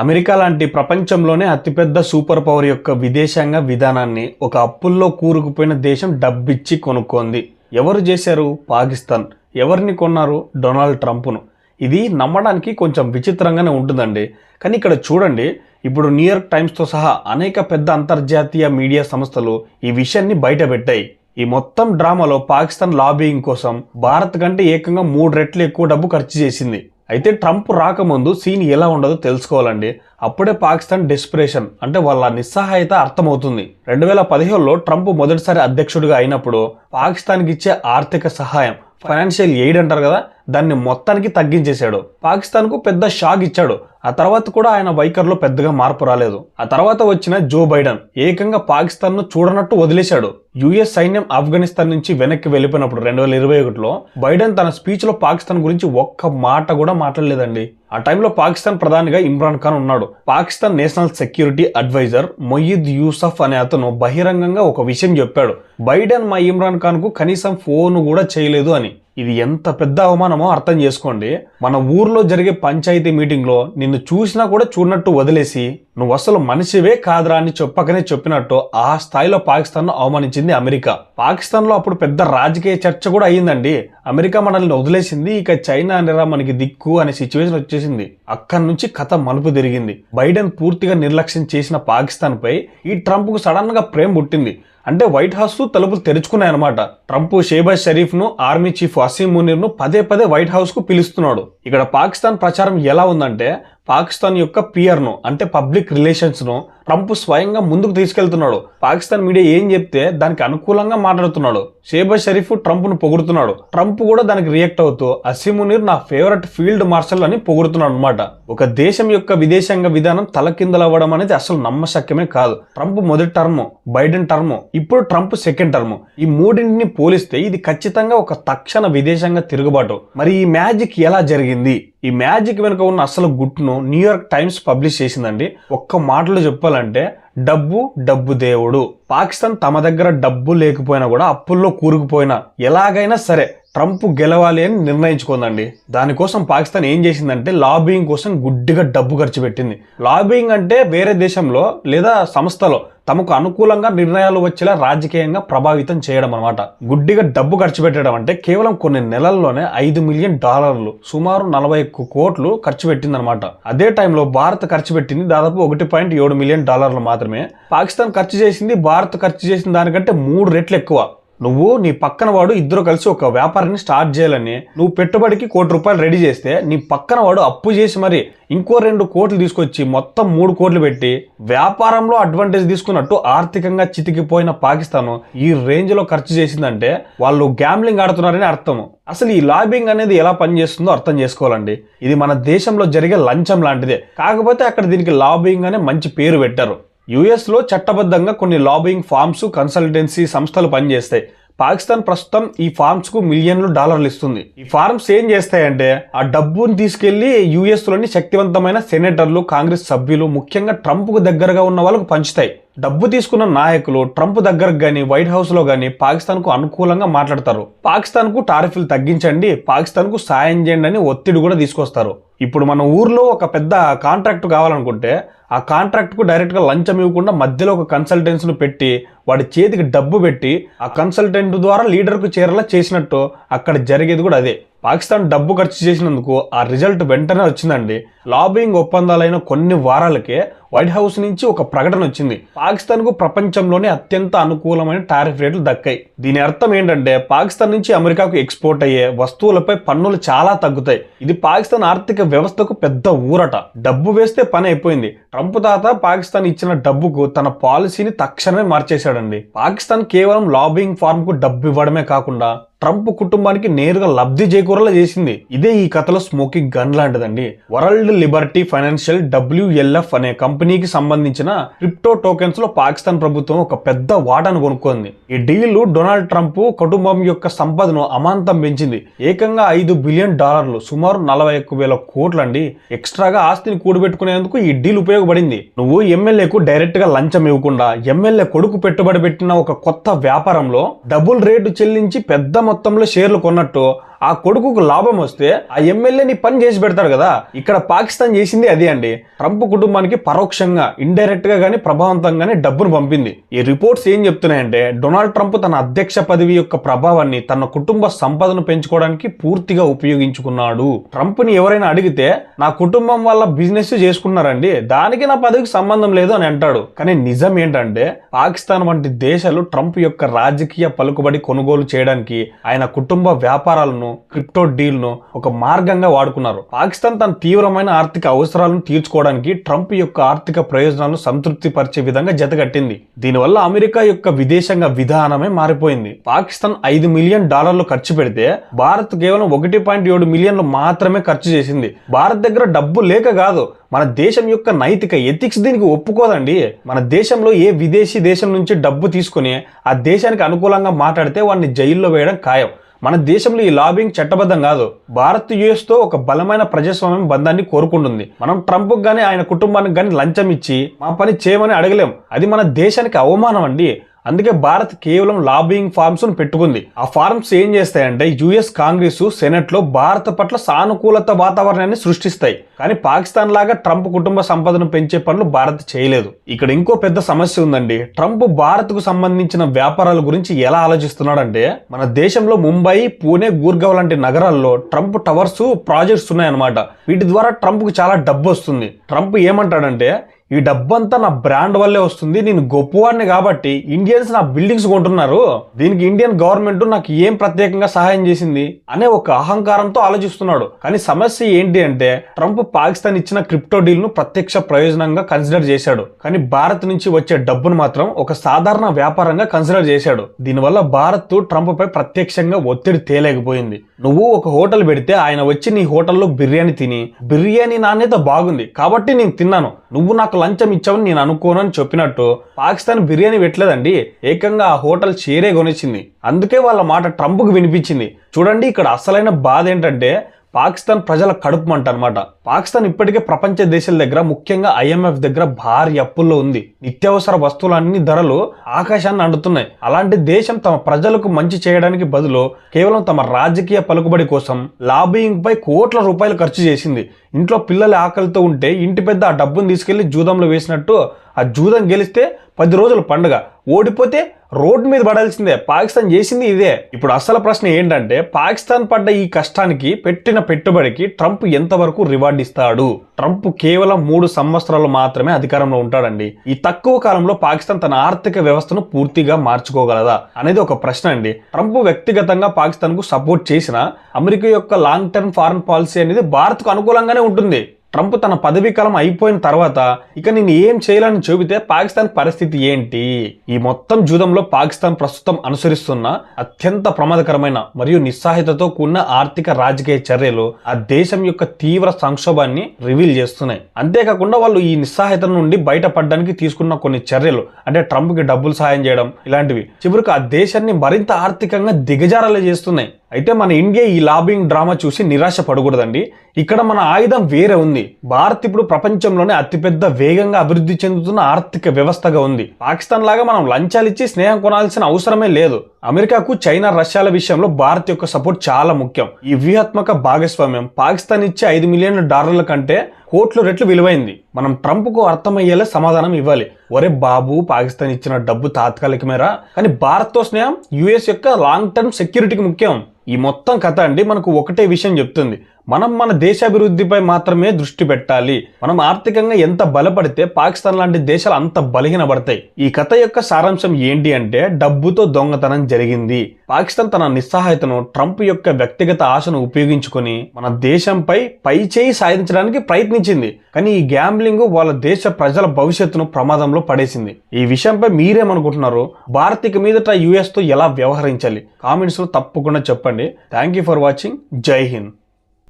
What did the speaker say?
America లాంటి ప్రపంచంలోనే అతిపెద్ద సూపర్ పవర్ యొక్క విదేశాంగ విధానాన్ని ఒక అప్పుల్లో కూరుకుపోయిన దేశం డబ్బిచ్చి కొనుక్కోంది. ఎవరు చేశారు? పాకిస్తాన్. ఎవరిని కొన్నారు? డొనాల్డ్ ట్రంప్ను. ఇది నమ్మడానికి కొంచెం విచిత్రంగానే ఉంటుందండి. కానీ ఇక్కడ చూడండి ఇప్పుడు న్యూయార్క్ టైమ్స్తో సహా అనేక పెద్ద అంతర్జాతీయ మీడియా సంస్థలు ఈ విషయాన్ని బయటపెట్టాయి. ఈ మొత్తం డ్రామాలో పాకిస్తాన్ లాబీయింగ్ కోసం భారత్ కంటే ఏకంగా మూడు రెట్లు ఎక్కువ డబ్బు ఖర్చు చేసింది. అయితే ట్రంప్ రాకముందు సీన్ ఎలా ఉండదో తెలుసుకోవాలండి. అప్పుడే పాకిస్తాన్ డెస్పిరేషన్ అంటే వాళ్ళ నిస్సహాయత అర్థమవుతుంది. రెండు వేల పదిహేడులో ట్రంప్ మొదటిసారి అధ్యక్షుడిగా అయినప్పుడు పాకిస్తాన్కి ఇచ్చే ఆర్థిక సహాయం ఫైనాన్షియల్ ఎయిడ్ అంటారు కదా దాన్ని మొత్తానికి తగ్గించేశాడు. పాకిస్తాన్కు పెద్ద షాక్ ఇచ్చాడు. ఆ తర్వాత కూడా ఆయన వైఖరిలో పెద్దగా మార్పు రాలేదు. ఆ తర్వాత వచ్చిన జో బైడెన్ ఏకంగా పాకిస్తాన్ను చూడనట్టు వదిలేశాడు. యుఎస్ సైన్యం ఆఫ్ఘనిస్తాన్ నుంచి వెనక్కి వెళ్ళిపోయినప్పుడు రెండు వేల ఇరవై ఒకటిలో బైడెన్ తన స్పీచ్లో పాకిస్తాన్ గురించి ఒక్క మాట కూడా మాట్లాడలేదండి. ఆ టైంలో పాకిస్తాన్ ప్రధానిగా ఇమ్రాన్ ఖాన్ ఉన్నాడు. Pakistan national security adviser Moeed Yusuf అనే అతను బహిరంగంగా ఒక విషయం చెప్పాడు. బైడెన్ మా ఇమ్రాన్ ఖాన్కు కనీసం ఫోన్ కూడా చేయలేదు అని. ఇది ఎంత పెద్ద అవమానమో అర్థం చేసుకోండి. మన ఊర్లో జరిగే పంచాయతీ మీటింగ్లో నిన్ను చూసినా కూడా చూడనట్టు వదిలేసి నువ్వు అసలు మనిషివే కాదురా అని చెప్పకనే చెప్పినట్టు ఆ స్థాయిలో పాకిస్తాన్ను అవమానించింది అమెరికా. పాకిస్తాన్లో అప్పుడు పెద్ద రాజకీయ చర్చ కూడా అయ్యిందండి. అమెరికా మనల్ని వదిలేసింది ఇక చైనా అనేరా మనకి దిక్కు అనే సిచ్యువేషన్ వచ్చేసింది. అక్కడి నుంచి కథ మలుపు తిరిగింది. బైడెన్ పూర్తిగా నిర్లక్ష్యం చేసిన పాకిస్తాన్పై ఈ ట్రంప్కు సడన్గా ప్రేమ పుట్టింది. అంటే వైట్ హౌస్ తలుపులు తెరుచుకున్నాయన్నమాట. ట్రంప్ షేబాజ్ షరీఫ్ను ఆర్మీ చీఫ్ వసీం మునీర్ను పదే పదే వైట్ హౌస్కు పిలుస్తున్నాడు. ఇక్కడ పాకిస్తాన్ ప్రచారం ఎలా ఉందంటే పాకిస్తాన్ యొక్క పియర్ను అంటే పబ్లిక్ రిలేషన్స్ను ట్రంప్ స్వయంగా ముందుకు తీసుకెళ్తున్నాడు. పాకిస్తాన్ మీడియా ఏం చెప్తే దానికి అనుకూలంగా మాట్లాడుతున్నాడు. షేబా షరీఫ్ ట్రంప్ను పొగుడుతున్నాడు. ట్రంప్ కూడా దానికి రియాక్ట్ అవుతూ అసిమునీర్ నా ఫేవరెట్ ఫీల్డ్ మార్షల్ అని పొగుడుతున్నాడు అనమాట ఒక దేశం యొక్క విదేశాంగ విధానం తలకిందలవ్వడం అనేది అసలు నమ్మశక్యమే కాదు. ట్రంప్ మొదటి టర్మ్ బైడెన్ టర్మ్ ఇప్పుడు ట్రంప్ సెకండ్ టర్మ్. ఈ మూడింటిని పోలిస్తే ఇది ఖచ్చితంగా ఒక తక్షణ విదేశాంగ తిరుగుబాటు. మరి ఈ మ్యాజిక్ ఎలా జరిగింది? ఈ మ్యాజిక్ వెనుక ఉన్న అసలు గుట్టును న్యూయార్క్ టైమ్స్ పబ్లిష్ చేసిందండి. ఒక్క మాటలో చెప్పాలంటే డబ్బు డబ్బు దేవుడు. పాకిస్తాన్ తమ దగ్గర డబ్బు లేకపోయినా కూడా అప్పుల్లో కూరుకుపోయినా ఎలాగైనా సరే ట్రంప్ గెలవాలి అని నిర్ణయించుకుందండి. దానికోసం పాకిస్తాన్ ఏం చేసిందంటే లాబింగ్ కోసం గుడ్డిగా డబ్బు ఖర్చు పెట్టింది. లాబింగ్ అంటే వేరే దేశంలో లేదా సంస్థలో తమకు అనుకూలంగా నిర్ణయాలు వచ్చేలా రాజకీయంగా ప్రభావితం చేయడం అనమాట గుడ్డిగా డబ్బు ఖర్చు పెట్టడం అంటే కేవలం కొన్ని నెలల్లోనే ఐదు మిలియన్ డాలర్లు సుమారు నలభై ఒక్క కోట్లు ఖర్చు పెట్టిందనమాట అదే టైంలో భారత్ ఖర్చు పెట్టింది దాదాపు ఒకటి పాయింట్ ఏడు మిలియన్ డాలర్లు మాత్రమే. పాకిస్తాన్ ఖర్చు చేసింది భారత్ ఖర్చు చేసిన దానికంటే మూడు రెట్లు ఎక్కువ. నువ్వు నీ పక్కన వాడు ఇద్దరు కలిసి ఒక వ్యాపారాన్ని స్టార్ట్ చేయాలని నువ్వు పెట్టుబడికి కోటి రూపాయలు రెడీ చేస్తే నీ పక్కన వాడు అప్పు చేసి మరి ఇంకో రెండు కోట్లు తీసుకొచ్చి మొత్తం మూడు కోట్లు పెట్టి వ్యాపారంలో అడ్వాంటేజ్ తీసుకున్నట్టు ఆర్థికంగా చితికిపోయిన పాకిస్తాన్ ఈ రేంజ్లో ఖర్చు చేసిందంటే వాళ్ళు గ్యాంబ్లింగ్ ఆడుతున్నారని అర్థం అసలు ఈ లాబింగ్ అనేది ఎలా పనిచేస్తుందో అర్థం చేసుకోవాలండి. ఇది మన దేశంలో జరిగే లంచం లాంటిదే. కాకపోతే అక్కడ దీనికి లాబింగ్ అనే మంచి పేరు పెట్టారు. యుఎస్లో చట్టబద్ధంగా కొన్ని లాబింగ్ ఫార్మ్స్ కన్సల్టెన్సీ సంస్థలు పనిచేస్తాయి. పాకిస్తాన్ ప్రస్తుతం ఈ ఫార్మ్స్కు మిలియన్లు డాలర్లు ఇస్తుంది. ఈ ఫార్మ్స్ ఏం చేస్తాయంటే ఆ డబ్బుని తీసుకెళ్ళి యుఎస్లోని శక్తివంతమైన సెనేటర్లు కాంగ్రెస్ సభ్యులు ముఖ్యంగా ట్రంప్కు దగ్గరగా ఉన్న వాళ్ళకు పంచుతాయి. డబ్బు తీసుకున్న నాయకులు ట్రంప్ దగ్గరకు కానీ వైట్ హౌస్లో పాకిస్తాన్కు పాకిస్తాన్కు అనుకూలంగా మాట్లాడతారు. పాకిస్తాన్కు టారిఫ్లు తగ్గించండి పాకిస్తాన్కు సాయం చేయండి అని ఒత్తిడి కూడా తీసుకొస్తారు. ఇప్పుడు మన ఊర్లో ఒక పెద్ద కాంట్రాక్ట్ కావాలనుకుంటే ఆ కాంట్రాక్ట్కు డైరెక్ట్గా లంచం ఇవ్వకుండా మధ్యలో ఒక కన్సల్టెన్సీని పెట్టి వాడి చేతికి డబ్బు పెట్టి ఆ కన్సల్టెంట్ ద్వారా లీడర్కు చేరేలా చేసినట్టు అక్కడ జరిగేది కూడా అదే. పాకిస్తాన్ డబ్బు ఖర్చు చేసినందుకు ఆ రిజల్ట్ వెంటనే వచ్చిందండి. లాబింగ్ ఒప్పందాలైన కొన్ని వారాలకే వైట్ హౌస్ నుంచి ఒక ప్రకటన వచ్చింది. పాకిస్తాన్కు ప్రపంచంలోనే అత్యంత అనుకూలమైన టారిఫ్ రేట్లు దక్కాయి. దీని అర్థం ఏంటంటే పాకిస్తాన్ నుంచి అమెరికాకు ఎక్స్పోర్ట్ అయ్యే వస్తువులపై పన్నులు చాలా తగ్గుతాయి. ఇది పాకిస్తాన్ ఆర్థిక వ్యవస్థకు పెద్ద ఊరట. డబ్బు వేస్తే పని అయిపోయింది. ట్రంప్ తాత పాకిస్తాన్ ఇచ్చిన డబ్బుకు తన పాలసీని తక్షణమే మార్చేశాడండి. పాకిస్తాన్ కేవలం లాబింగ్ ఫార్మ్కు డబ్బు ఇవ్వడమే కాకుండా ట్రంప్ కుటుంబానికి నేరుగా లబ్ధి చేకూరలా చేసింది. ఇదే ఈ కథలో స్మోకింగ్ గన్ లాంటిదండి. వరల్డ్ లిబర్టీ ఫైనాన్షియల్ డబ్ల్యూఎల్ఎఫ్ అనే కంపెనీకి సంబంధించిన క్రిప్టో టోకెన్స్లో పాకిస్తాన్ ప్రభుత్వం ఒక పెద్ద వాటాను కొనుక్కుంది. ఈ డీల్ డొనాల్డ్ ట్రంప్ కుటుంబం యొక్క సంపదను అమాంతం పెంచింది. ఏకంగా ఐదు బిలియన్ డాలర్లు సుమారు నలభై ఒక్క వేల కోట్లండి. ఎక్స్ట్రాగా ఆస్తిని కూడబెట్టుకునేందుకు ఈ డీల్ ఉపయోగపడింది. నువ్వు ఎమ్మెల్యేకు డైరెక్ట్గా లంచం ఇవ్వకుండా ఎమ్మెల్యే కొడుకు పెట్టుబడి పెట్టిన ఒక కొత్త వ్యాపారంలో డబుల్ రేటు చెల్లించి పెద్ద మొత్తంలో షేర్లు కొన్నట్టు ఆ కొడుకుకు లాభం వస్తే ఆ ఎమ్మెల్యేని పని చేసి పెడతారు కదా. ఇక్కడ పాకిస్తాన్ చేసింది అదే అండి. ట్రంప్ కుటుంబానికి పరోక్షంగా ఇండైరెక్ట్గా కానీ ప్రభావవంతంగానే డబ్బును పంపింది. ఈ రిపోర్ట్స్ ఏం చెప్తున్నాయంటే డొనాల్డ్ ట్రంప్ తన అధ్యక్ష పదవి యొక్క ప్రభావాన్ని తన కుటుంబ సంపదను పెంచుకోవడానికి పూర్తిగా ఉపయోగించుకున్నాడు. ట్రంప్ని ఎవరైనా అడిగితే నా కుటుంబం వల్ల బిజినెస్ చేసుకున్నారండి దానికి నా పదవికి సంబంధం లేదు అని అంటాడు. కానీ నిజం ఏంటంటే పాకిస్తాన్ వంటి దేశాలు ట్రంప్ యొక్క రాజకీయ పలుకుబడి కొనుగోలు చేయడానికి ఆయన కుటుంబ వ్యాపారాలను క్రిప్టో డీల్ను ఒక మార్గంగా వాడుకున్నారు. పాకిస్తాన్ తన తీవ్రమైన ఆర్థిక అవసరాలను తీర్చుకోవడానికి ట్రంప్ యొక్క ఆర్థిక ప్రయోజనాలను సంతృప్తి పరిచే విధంగా జతగట్టింది దీనివల్ల అమెరికా యొక్క విదేశాంగ విధానమే మారిపోయింది. పాకిస్తాన్ ఐదు మిలియన్ డాలర్లు ఖర్చు పెడితే భారత్ కేవలం ఒకటి పాయింట్ ఏడు మిలియన్లు మాత్రమే ఖర్చు చేసింది. భారత్ దగ్గర డబ్బు లేక కాదు మన దేశం యొక్క నైతిక ఎథిక్స్ దీనికి ఒప్పుకోదండి. మన దేశంలో ఏ విదేశీ దేశం నుంచి డబ్బు తీసుకుని ఆ దేశానికి అనుకూలంగా మాట్లాడితే వాడిని జైల్లో వేయడం ఖాయం. మన దేశంలో ఈ లాబింగ్ చట్టబద్ధం కాదు. భారత్ యుఎస్తో ఒక బలమైన ప్రజాస్వామ్యం బంధాన్ని కోరుకుంటుంది. మనం ట్రంప్ గానీ ఆయన కుటుంబానికి గానీ లంచం ఇచ్చి మా పని చేయమని అడగలేం. అది మన దేశానికి అవమానం అండి. అందుకే భారత్ కేవలం లాబింగ్ ఫార్మ్స్ పెట్టుకుంది. ఆ ఫార్మ్స్ ఏం చేస్తాయంటే యుఎస్ కాంగ్రెస్ సెనెట్లో భారత్ పట్ల సానుకూలత వాతావరణాన్ని సృష్టిస్తాయి. కానీ పాకిస్తాన్ లాగా ట్రంప్ కుటుంబ సంపదను పెంచే పనులు భారత్ చేయలేదు. ఇక్కడ ఇంకో పెద్ద సమస్య ఉందండి. ట్రంప్ భారత్కు సంబంధించిన వ్యాపారాల గురించి ఎలా ఆలోచిస్తున్నాడంటే మన దేశంలో ముంబై పూణే గూర్గావ్ లాంటి నగరాల్లో ట్రంప్ టవర్స్ ప్రాజెక్ట్స్ ఉన్నాయన్నమాట. వీటి ద్వారా ట్రంప్కు చాలా డబ్బు వస్తుంది. ట్రంప్ ఏమంటాడంటే ఈ డబ్బంతా నా బ్రాండ్ వల్లే వస్తుంది. నేను గొప్పవాడిని కాబట్టి ఇండియన్స్ నా బిల్డింగ్స్ కొంటున్నారు. దీనికి ఇండియన్ గవర్నమెంట్ నాకు ఏం ప్రత్యేకంగా సహాయం చేసింది అనే ఒక అహంకారంతో ఆలోచిస్తున్నాడు. కానీ సమస్య ఏంటి అంటే ట్రంప్ పాకిస్తాన్ ఇచ్చిన క్రిప్టో డీల్ను ప్రత్యక్ష ప్రయోజనంగా కన్సిడర్ చేశాడు. కానీ భారత్ నుంచి వచ్చే డబ్బును మాత్రం ఒక సాధారణ వ్యాపారంగా కన్సిడర్ చేశాడు. దీనివల్ల భారత్ ట్రంప్ పై ప్రత్యక్షంగా ఒత్తిడి తేలేకపోయింది. నువ్వు ఒక హోటల్ పెడితే ఆయన వచ్చి నీ హోటల్లో బిర్యానీ తిని బిర్యానీ నాణ్యత బాగుంది కాబట్టి నేను తిన్నాను. నువ్వు నాకు లంచం ఇచ్చావని నేను అనుకోను అని చెప్పినట్టు పాకిస్తాన్ బిర్యానీ పెట్టలేదండి. ఏకంగా ఆ హోటల్ చేరే కొనిచ్చింది. అందుకే వాళ్ళ మాట ట్రంప్కు వినిపించింది. చూడండి ఇక్కడ అసలైన బాధ ఏంటంటే పాకిస్తాన్ ప్రజల కడుపు మంట అనమాట పాకిస్తాన్ ఇప్పటికే ప్రపంచ దేశాల దగ్గర ముఖ్యంగా ఐఎంఎఫ్ దగ్గర భారీ అప్పుల్లో ఉంది. నిత్యావసర వస్తువులన్నీ ధరలు ఆకాశాన్ని అండుతున్నాయి అలాంటి దేశం తమ ప్రజలకు మంచి చేయడానికి బదులు కేవలం తమ రాజకీయ పలుకుబడి కోసం లాబింగ్ పై కోట్ల రూపాయలు ఖర్చు చేసింది. ఇంట్లో పిల్లలు ఆకలితో ఉంటే ఇంటి పెద్ద ఆ డబ్బును తీసుకెళ్ళి జూదంలో వేసినట్టు ఆ జూదం గెలిస్తే పది రోజులు పండుగ. ఓడిపోతే రోడ్డు మీద పడాల్సిందే. పాకిస్తాన్ చేసింది ఇదే. ఇప్పుడు అసలు ప్రశ్న ఏంటంటే పాకిస్తాన్ పడ్డ ఈ కష్టానికి పెట్టిన పెట్టుబడికి ట్రంప్ ఎంతవరకు రివార్డ్ ఇస్తాడు? ట్రంప్ కేవలం మూడు సంవత్సరాలు మాత్రమే అధికారంలో ఉంటాడండి. ఈ తక్కువ కాలంలో పాకిస్తాన్ తన ఆర్థిక వ్యవస్థను పూర్తిగా మార్చుకోగలదా? అనేది ఒక ప్రశ్న అండి. ట్రంప్ వ్యక్తిగతంగా పాకిస్తాన్కు సపోర్ట్ చేసిన అమెరికా యొక్క లాంగ్ టర్మ్ ఫారెన్ పాలసీ అనేది భారత్కు అనుకూలంగానే ఉంటుంది. ట్రంప్ తన పదవీ కాలం అయిపోయిన తర్వాత ఇక నేను ఏం చేయాలని చెబితే పాకిస్తాన్ పరిస్థితి ఏంటి? ఈ మొత్తం జూదంలో పాకిస్తాన్ ప్రస్తుతం అనుసరిస్తున్న అత్యంత ప్రమాదకరమైన మరియు నిస్సాహితతో కూడిన ఆర్థిక రాజకీయ చర్యలు ఆ దేశం యొక్క తీవ్ర సంక్షోభాన్ని రివీల్ చేస్తున్నాయి. అంతేకాకుండా వాళ్ళు ఈ నిస్సాహిత నుండి బయటపడడానికి తీసుకున్న కొన్ని చర్యలు అంటే ట్రంప్కి డబ్బులు సాయం చేయడం ఇలాంటివి. చివరికి ఆ దేశాన్ని మరింత ఆర్థికంగా దిగజారాలు చేస్తున్నాయి. అయితే మన ఇండియా ఈ లాబింగ్ డ్రామా చూసి నిరాశ పడకూడదండి. ఇక్కడ మన ఆయుధం వేరే ఉంది. భారత్ ఇప్పుడు ప్రపంచంలోనే అతిపెద్ద వేగంగా అభివృద్ధి చెందుతున్న ఆర్థిక వ్యవస్థగా ఉంది. పాకిస్తాన్ లాగా మనం లంచాలు ఇచ్చి స్నేహం కొనాల్సిన అవసరమే లేదు. అమెరికాకు చైనా రష్యాల విషయంలో భారత్ యొక్క సపోర్ట్ చాలా ముఖ్యం. ఈ వ్యూహాత్మక భాగస్వామ్యం పాకిస్తాన్ ఇచ్చే ఐదు మిలియన్ డాలర్ల కంటే కోట్ల రెట్లు విలువైంది. మనం ట్రంప్కు అర్థమయ్యేలా సమాధానం ఇవ్వాలి. ఒరే బాబు పాకిస్తాన్ ఇచ్చిన డబ్బు తాత్కాలికమేరా? కానీ భారత్తో స్నేహం యుఎస్ యొక్క లాంగ్ టర్మ్ సెక్యూరిటీకి ముఖ్యం. ఈ మొత్తం కథ అండి మనకు ఒకటే విషయం చెప్తుంది. మనం మన దేశాభివృద్ధిపై మాత్రమే దృష్టి పెట్టాలి. మనం ఆర్థికంగా ఎంత బలపడితే పాకిస్తాన్ లాంటి దేశాలు అంత బలహీనపడతాయి. ఈ కథ యొక్క సారాంశం ఏంటి అంటే డబ్బుతో దొంగతనం జరిగింది. పాకిస్తాన్ తన నిస్సహాయతను ట్రంప్ యొక్క వ్యక్తిగత ఆశను ఉపయోగించుకొని మన దేశంపై పై చేయి సాధించడానికి ప్రయత్నించింది. కానీ ఈ గ్యాంబ్లింగ్ వాళ్ళ దేశ ప్రజల భవిష్యత్తును ప్రమాదంలో పడేసింది. ఈ విషయంపై మీరేమనుకుంటున్నారు? భారత్ మీదట యుఎస్తో ఎలా వ్యవహరించాలి? కామెంట్స్లో తప్పకుండా చెప్పండి. Thank you for watching. Jai Hind.